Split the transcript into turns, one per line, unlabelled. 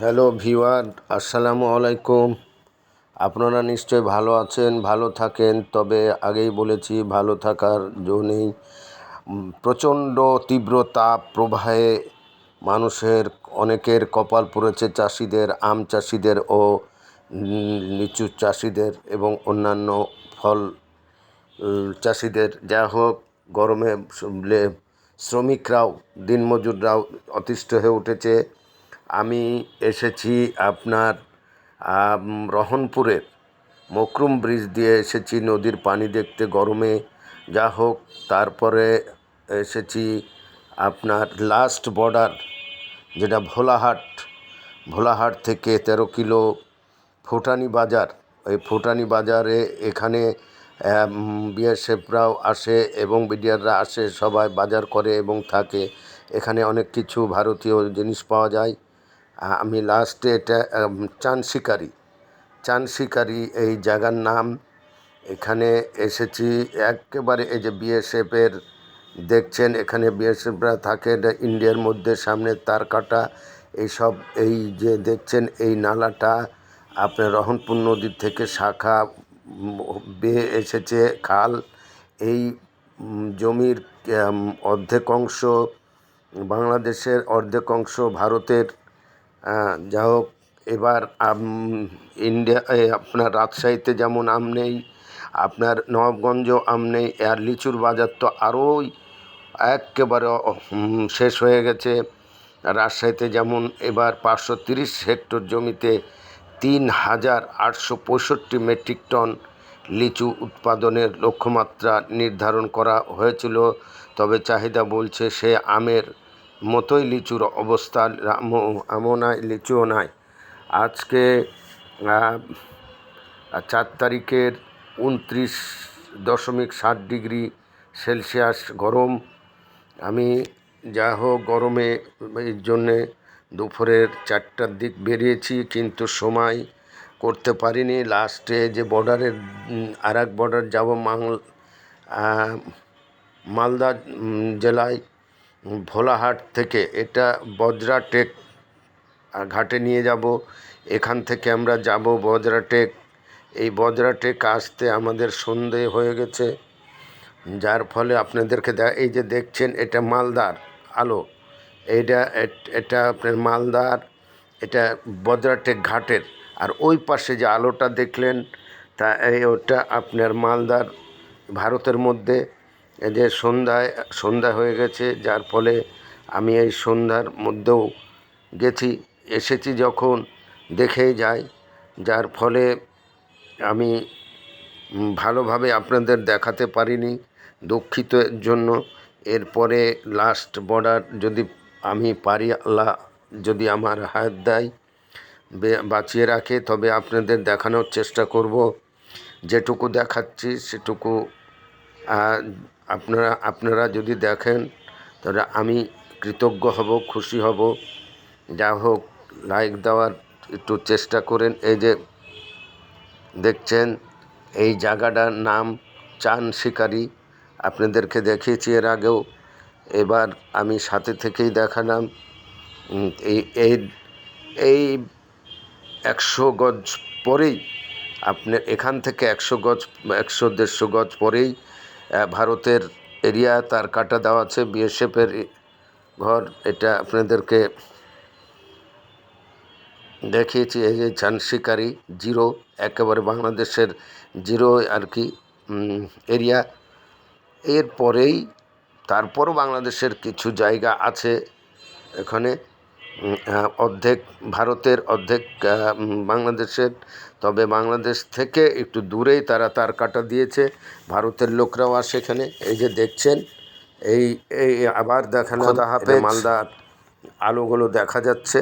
Hello ভিওয়ার আসসালামু আলাইকুম। আপনারা নিশ্চয় ভালো আছেন ভালো থাকেন তবে আগেই বলেছি ভালো থাকার জো নেই উম, প্রচণ্ড তীব্র তাপ প্রবাহে মানুষের অনেকের কপাল পড়েছে চাষিদের আম চাষিদের ও লিচু চাষিদের এবং অন্যান্য ফল চাষিদের। যা হোক গরমে শ্রমিকরাও দিনমজুররাও অতিষ্ঠ হয়ে উঠেছে। আমি এসেছি আপনার রহনপুরের। মকরুম ব্রিজ দিয়ে এসেছি, নদীর পানি দেখতে গরমে। যা হোক, তারপরে এসেছি আপনার লাস্ট বর্ডার যেটা ভোলাহাট। ভোলাহাট থেকে তেরো কিলো ফুটানি বাজার। ওই ফুটানি বাজারে এখানে বিএসএফরাও আসে এবং বিডিআররা আসে, সবাই বাজার করে এবং থাকে। এখানে অনেক কিছু ভারতীয় জিনিস পাওয়া যায়। আমি লাস্টে এটা চান শিকারি। চান শিকারি, এই জায়গার নাম। এখানে এসেছি, একেবারে এই যে বিএসএফের দেখছেন, এখানে বিএসএফরা থাকে ইন্ডিয়ার মধ্যে, সামনে তার কাটা। এইসব, এই যে দেখছেন, এই নালাটা আপনার রহনপুর নদীর থেকে শাখা বেয়ে এসেছে, খাল। এই জমির অর্ধেক অংশ বাংলাদেশের অর্ধেক অংশ ভারতের। যা হোক, এবার ইন্ডিয়া আপনার রাজশাহীতে যেমন আম নেই, আপনার নবাবগঞ্জ আম নেই, আর লিচুর বাজার তো আরোই একেবারে শেষ হয়ে গেছে। রাজশাহীতে যেমন এবার পাঁচশো তিরিশ হেক্টর জমিতে তিন হাজার আটশো পঁয়ষট্টি মেট্রিক টন লিচু উৎপাদনের লক্ষ্যমাত্রা নির্ধারণ করা হয়েছিল, তবে চাহিদা বলছে সে আমের মতোই লিচুর অবস্থা নাই লিচুও নাই। আজকে চার তারিখের উনত্রিশ দশমিক সাত ডিগ্রি সেলসিয়াস গরম। আমি যা হোক গরমে এই জন্যে দুপুরের চারটার দিক বেরিয়েছি কিন্তু সময় করতে পারিনি। লাস্টে যে বর্ডারের আর এক বর্ডার যাব মাং আহ, মালদা জেলায় ভোলাহাট থেকে এটা বজরা টেক, আর ঘাটে নিয়ে যাব। এখান থেকে আমরা যাব বজরাটেক এই বজরাটেক আসতে আমাদের সন্ধে হয়ে গেছে। যার ফলে আপনাদেরকে এই যে দেখছেন, এটা মালদার আলো। এট- এটা আপনার মালদার, এটা বজরাটেক ঘাটের। আর ওই পাশে যে আলোটা দেখলেন, তা, এই ওটা আপনার মালদার, ভারতের মধ্যে যে সন্ধ্যায়, সন্ধ্যা হয়ে গেছে, যার ফলে আমি এই সন্ধ্যার মধ্যেও গেছি, এসেছি যখন দেখেই যাই, যার ফলে আমি ভালোভাবে আপনাদের দেখাতে পারিনি, দুঃখিতের জন্য। এরপরে লাস্ট বর্ডার যদি আমি পারি, আল্লাহ যদি আমার হাত দেয় বাঁচিয়ে রাখে, তবে আপনাদের দেখানোর চেষ্টা করব। যেটুকু দেখাচ্ছি, সেটুকু আপনারা আপনারা যদি দেখেন, তাহলে আমি কৃতজ্ঞ হব, খুশি হব। যা হোক লাইক দেওয়ার একটু চেষ্টা করেন। এই যে দেখছেন, এই জায়গাটার নাম চান শিকারি। আপনাদেরকে দেখিয়েছি এর আগেও। এবার আমি সাথে থেকেই দেখালাম এই এই এই একশো গজ পরেই, আপনি এখান থেকে একশো গজ, একশো দেড়শো গজ পরেই ভারতের এরিয়া, তার কাটা দেওয়া আছে, বিএসএফের ঘর, এটা আপনাদেরকে দেখিয়েছি, এই যে চান শিকারি জিরো, একেবারে বাংলাদেশের জিরো আর কি এরিয়া। এরপরেই, তারপরও বাংলাদেশের কিছু জায়গা আছে এখানে। অর্ধেক ভারতের অর্ধেক বাংলাদেশের। তবে বাংলাদেশ থেকে একটু দূরেই তারা তার কাটা দিয়েছে। ভারতের লোকরাও আসে এখানে এই যে দেখছেন এই এই আবার দেখানো মালদার আলোগুলো দেখা যাচ্ছে।